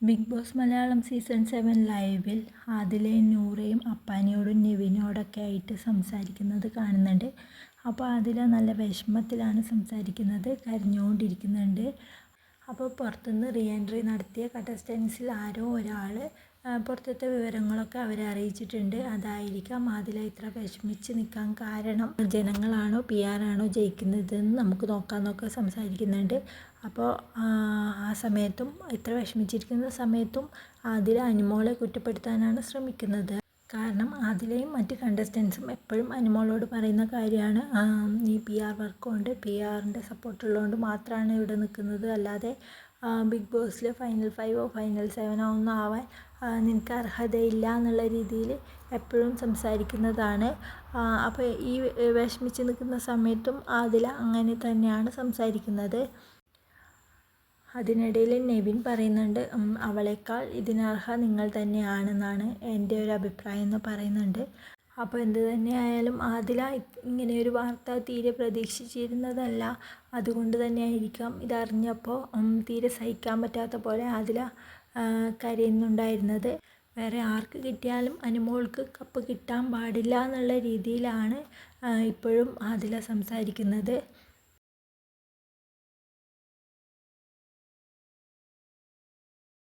Big boss Malayalam season seven ലൈവിൽ ആദിലയും നൂറയും അപ്പാനിയോടും നിവിനോടൊക്കെ ആയിട്ട് സംസാരിക്കുന്നത് കാണുന്നുണ്ട്. അപ്പോൾ ആദില നല്ല വിഷമത്തിലാണ് സംസാരിക്കുന്നത് കരഞ്ഞുകൊണ്ടിരിക്കുന്നുണ്ട്. അപ്പോൾ പുറത്തുനിന്ന് റീ എൻട്രി നടത്തിയ കണ്ടസ്റ്റൻസിൽ ആരോ ഒരാൾ പുറത്തത്തെ വിവരങ്ങളൊക്കെ അവരെ അറിയിച്ചിട്ടുണ്ട്. അതായിരിക്കാം ആദില ഇത്ര വിഷമിച്ച് നിൽക്കാൻ കാരണം. ജനങ്ങളാണോ പി ആറാണോ ജയിക്കുന്നതെന്ന് നമുക്ക് നോക്കാമെന്നൊക്കെ സംസാരിക്കുന്നുണ്ട്. അപ്പോൾ ആ സമയത്തും ഇത്ര വിഷമിച്ചിരിക്കുന്ന സമയത്തും ആദില അനുമോളെ കുറ്റപ്പെടുത്താനാണ് ശ്രമിക്കുന്നത്. കാരണം ആദിലയും മറ്റ് കണ്ടസ്റ്റൻസും എപ്പോഴും അനുമോളോട് പറയുന്ന കാര്യമാണ്. നീ പി ആർ വർക്ക് കൊണ്ട് പി ആറിന്റെ സപ്പോർട്ടുള്ളതുകൊണ്ട് മാത്രമാണ് ഇവിടെ നിൽക്കുന്നത്. അല്ലാതെ ബിഗ് ബോസിൽ ഫൈനൽ ഫൈവോ ഫൈനൽ സെവനോ ഒന്നും ആവാൻ നിനക്ക് അർഹതയില്ല എന്നുള്ള രീതിയിൽ എപ്പോഴും സംസാരിക്കുന്നതാണ്. അപ്പോൾ ഈ വിഷമിച്ച് നിൽക്കുന്ന സമയത്തും ആദില അങ്ങനെ തന്നെയാണ് സംസാരിക്കുന്നത്. അതിനിടയിൽ നെവിൻ പറയുന്നുണ്ട് അവളേക്കാൾ ഇതിനർഹ നിങ്ങൾ തന്നെയാണെന്നാണ് എന്റെ ഒരു അഭിപ്രായം എന്ന് പറയുന്നുണ്ട്. അപ്പോൾ എന്ത് തന്നെയായാലും ആദില ഒരു വാർത്ത തീരെ പ്രതീക്ഷിച്ചിരുന്നതല്ല. അതുകൊണ്ട് തന്നെയായിരിക്കാം ഇതറിഞ്ഞപ്പോൾ തീരെ സഹിക്കാൻ പറ്റാത്ത പോലെ ആദില കരയുന്നുണ്ടായിരുന്നത്. വേറെ ആർക്ക് കിട്ടിയാലും അനുമോൾക്ക് കപ്പ് കിട്ടാൻ പാടില്ല എന്നുള്ള രീതിയിലാണ് ഇപ്പോഴും ആദില സംസാരിക്കുന്നത്.